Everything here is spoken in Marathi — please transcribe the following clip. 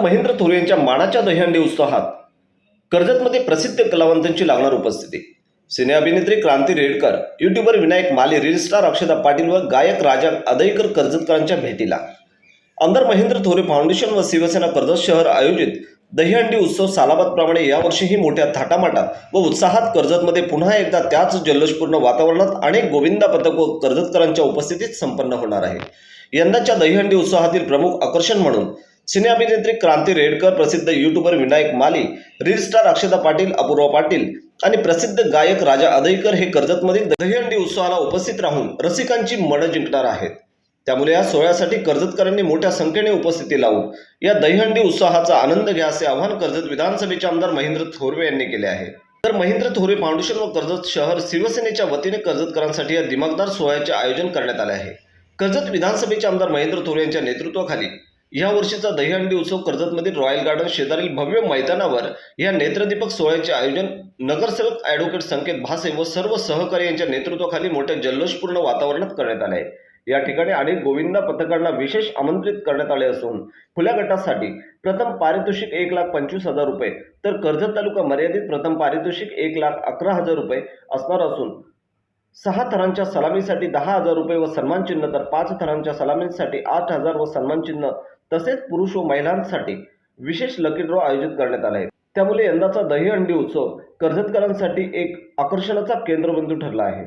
महेंद्र थोरे यांच्या मानाच्या दहीहंडी उत्साहात. कर्जतमध्ये प्रसिद्ध कलावंतांची लागणार उपस्थिती. सिने अभिनेत्री क्रांती रेडकर युट्यूबर विनायक माले रील स्टार अक्षता पाटील व गायक राजा अदयकर कर्जतकरांच्या भेटीला. आमदार महेंद्र थोरे फाउंडेशन व शिवसेना कर्जत शहर आयोजित दहीहंडी उत्सव सालाबादप्रमाणे यावर्षीही मोठ्या थाटामाटात व उत्साहात कर्जतमध्ये पुन्हा एकदा त्याच जल्लोषपूर्ण वातावरणात अनेक गोविंदा पथक व कर्जतकरांच्या उपस्थितीत संपन्न होणार आहे यंदाच्या दहीहंडी उत्सवातील प्रमुख आकर्षण म्हणून सिने अभिनेत्री क्रांती रेडकर प्रसिद्ध YouTuber Vinayak Mali reel star Akshata Patil Apurva Patil आणि प्रसिद्ध गायक राजा अदयकर हे कर्जतमधील दहीहंडी उत्सवाला उपस्थित राहून रसिकांची मनं जिंकणार आहेत. त्यामुळे या सोहळ्यासाठी कर्जतकरांनी मोठ्या संख्येने उपस्थिती लावून या दहीहंडी उत्साहाचा आनंद घ्या असे आवाहन कर्जत विधानसभेचे आमदार महेंद्र थोरवे यांनी केले आहे. तर महेंद्र थोरे फाउंडेशन व कर्जत शहर शिवसेनेच्या वतीने कर्जतकरांसाठी या दिमागदार सोहळ्याचे आयोजन करण्यात आले आहे. कर्जत विधानसभेचे आमदार महेंद्र थोरे यांच्या नेतृत्वाखाली या वर्षीचा दहीहंडी उत्सव कर्जतमधील रॉयल गार्डन शेजारील भव्य मैदानावर या नेत्रदीपक सोहळ्याचे आयोजन नगरसेवक ॲडव्होकेट संकेत भासे व सर्व सहकारी यांच्या नेतृत्वाखाली मोठ्या जल्लोषपूर्ण वातावरणात करण्यात आले. या ठिकाणी अनेक गोविंदा पथकांना विशेष आमंत्रित करण्यात आले असून खुल्या गटासाठी प्रथम पारितोषिक एक लाख पंचवीस हजार रुपये तर कर्जत तालुका मर्यादित प्रथम पारितोषिक एक लाख अकरा हजार रुपये असणार असून सहा थरांच्या सलामीसाठी दहा हजार रुपये व सन्मान चिन्ह तर पाच थरांच्या सलामीसाठी आठ हजार व सन्मान चिन्ह तसेच पुरुष व महिलांसाठी विशेष लकी ड्रॉ आयोजित करण्यात आला. आहे त्यामुळे यंदाचा दहीहंडी उत्सव कर्जतकरांसाठी एक आकर्षणाचा केंद्रबिंदू ठरला आहे.